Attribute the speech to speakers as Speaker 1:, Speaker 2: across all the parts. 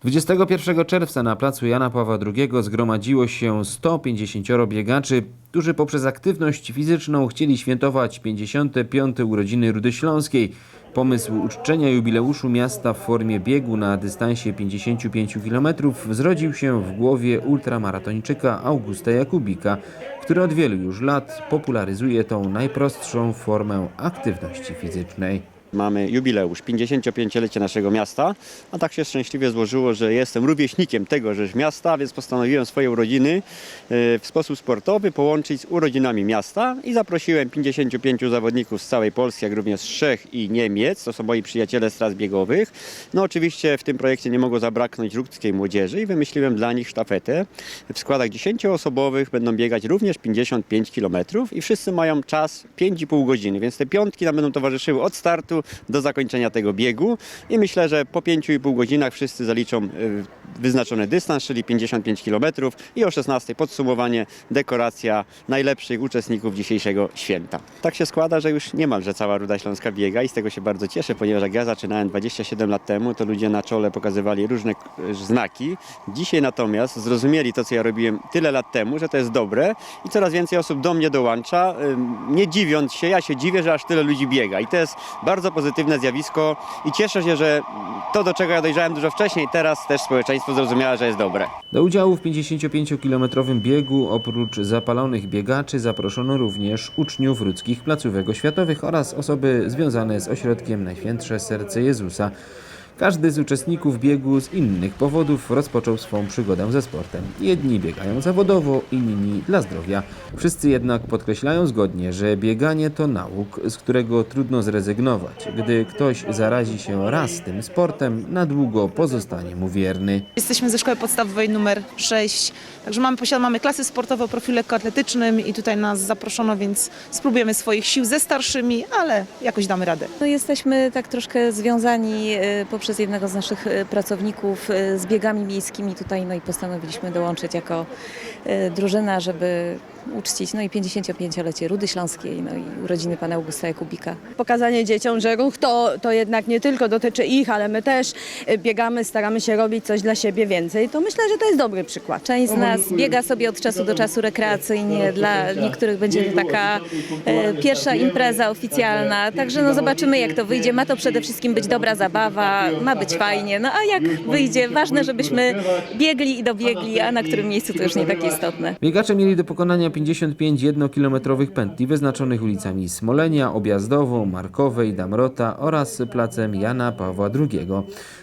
Speaker 1: 21 czerwca na placu Jana Pawła II zgromadziło się 150 biegaczy, którzy poprzez aktywność fizyczną chcieli świętować 55. urodziny Rudy Śląskiej. Pomysł uczczenia jubileuszu miasta w formie biegu na dystansie 55 km zrodził się w głowie ultramaratończyka Augusta Jakubika, który od wielu już lat popularyzuje tą najprostszą formę aktywności fizycznej.
Speaker 2: Mamy jubileusz, 55-lecie naszego miasta, a tak się szczęśliwie złożyło, że jestem rówieśnikiem tegoż miasta, więc postanowiłem swoje urodziny e, w sposób sportowy połączyć z urodzinami miasta i zaprosiłem 55 zawodników z całej Polski, jak również z Czech i Niemiec, to są moi przyjaciele z tras biegowych. No oczywiście w tym projekcie nie mogło zabraknąć ludzkiej młodzieży i wymyśliłem dla nich sztafetę. W składach 10-osobowych będą biegać również 55 km i wszyscy mają czas 5,5 godziny, więc te piątki nam będą towarzyszyły od startu do zakończenia tego biegu. I myślę, że po 5,5 godzinach wszyscy zaliczą y, wyznaczony dystans, czyli 55 km i o 16 podsumowanie, dekoracja najlepszych uczestników dzisiejszego święta. Tak się składa, że już niemalże cała Ruda Śląska biega i z tego się bardzo cieszę, ponieważ jak ja zaczynałem 27 lat temu, to ludzie na czole pokazywali różne y, znaki. Dzisiaj natomiast zrozumieli to, co ja robiłem tyle lat temu, że to jest dobre i coraz więcej osób do mnie dołącza, nie dziwiąc się, ja się dziwię, że aż tyle ludzi biega i to jest bardzo pozytywne zjawisko i cieszę się, że to, do czego ja dojrzałem dużo wcześniej, teraz też społeczeństwo zrozumiało, że jest dobre.
Speaker 1: Do udziału w 55-kilometrowym biegu oprócz zapalonych biegaczy zaproszono również uczniów ludzkich placówek oświatowych oraz osoby związane z ośrodkiem Najświętsze Serce Jezusa. Każdy z uczestników biegu z innych powodów rozpoczął swą przygodę ze sportem. Jedni biegają zawodowo, inni dla zdrowia. Wszyscy jednak podkreślają zgodnie, że bieganie to nauk, z którego trudno zrezygnować. Gdy ktoś zarazi się raz tym sportem, na długo pozostanie mu wierny.
Speaker 3: Jesteśmy ze szkoły podstawowej numer 6, także mamy, mamy klasy sportowe o profilu lekkoatletycznym i tutaj nas zaproszono, więc spróbujemy swoich sił ze starszymi, ale jakoś damy radę.
Speaker 4: No jesteśmy tak troszkę związani e, poprzez jednego z naszych e, pracowników e, z biegami miejskimi tutaj, no i postanowiliśmy dołączyć jako e, drużyna, żeby uczcić no i 55-lecie Rudy Śląskiej, no i urodziny pana Augusta Jakubika.
Speaker 5: pokazanie dzieciom, że ruch to, to jednak nie tylko dotyczy ich, ale my też biegamy, staramy się robić coś dla siebie więcej, to myślę, że to jest dobry przykład.
Speaker 4: Część z nas biega sobie od czasu do czasu rekreacyjnie, dla niektórych będzie to taka pierwsza impreza oficjalna, także no zobaczymy jak to wyjdzie. Ma to przede wszystkim być dobra zabawa, ma być fajnie, no a jak wyjdzie, ważne żebyśmy biegli i dobiegli, a na którym miejscu to już nie takie istotne.
Speaker 1: Biegacze mieli do pokonania 55 jednokilometrowych pętli wyznaczonych ulicami Smolenia, Objazdową, Markowej, Damrota oraz placem Jana Pawła II.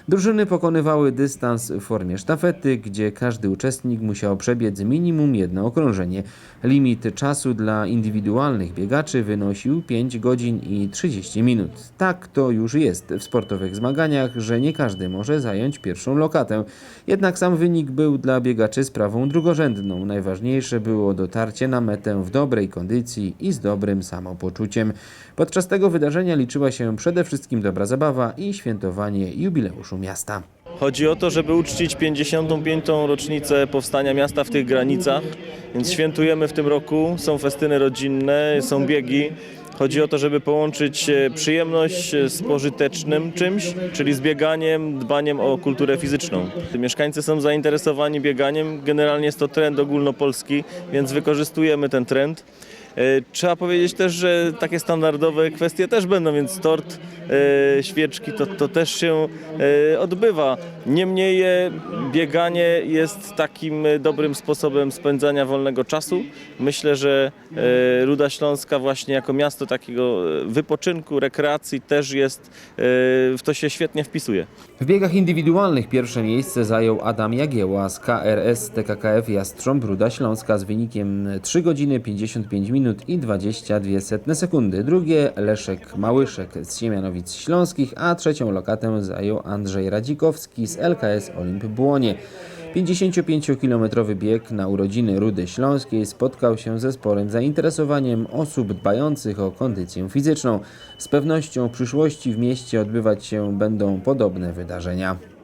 Speaker 1: Drużyny pokonywały dystans w formie sztafety, gdzie każdy uczestnik musiał przebiec minimum jedno okrążenie. Limit czasu dla indywidualnych biegaczy wynosił 5 godzin i 30 minut. Tak to już jest w sportowych zmaganiach, że nie każdy może zająć pierwszą lokatę. Jednak sam wynik był dla biegaczy sprawą drugorzędną. Najważniejsze było dotarcie na metę w dobrej kondycji i z dobrym samopoczuciem. Podczas tego wydarzenia liczyła się przede wszystkim dobra zabawa i świętowanie jubileuszu miasta.
Speaker 6: Chodzi o to, żeby uczcić 55. rocznicę powstania miasta w tych granicach, więc świętujemy w tym roku, są festyny rodzinne, są biegi. Chodzi o to, żeby połączyć e, przyjemność e, z pożytecznym czymś, czyli z bieganiem, dbaniem o kulturę fizyczną. Mieszkańcy są zainteresowani bieganiem, generalnie jest to trend ogólnopolski, więc wykorzystujemy ten trend. E, Trzeba powiedzieć też, że takie standardowe kwestie też będą, więc tort, e, świeczki to, to też się e, odbywa. Niemniej bieganie jest takim dobrym sposobem spędzania wolnego czasu. Myślę, że Ruda Śląska właśnie jako miasto takiego wypoczynku, rekreacji też jest, w to się świetnie wpisuje.
Speaker 1: W biegach indywidualnych pierwsze miejsce zajął Adam Jagieła z KRS TKKF Jastrząb Ruda Śląska z wynikiem 3 godziny 55 minut i 22 setne sekundy. Drugie Leszek Małyszek z Siemianowic Śląskich, a trzecią lokatę zajął Andrzej Radzikowski z LKS Olimp Błonie. 55-kilometrowy bieg na urodziny Rudy Śląskiej spotkał się ze sporym zainteresowaniem osób dbających o kondycję fizyczną. Z pewnością w przyszłości w mieście odbywać się będą podobne wydarzenia.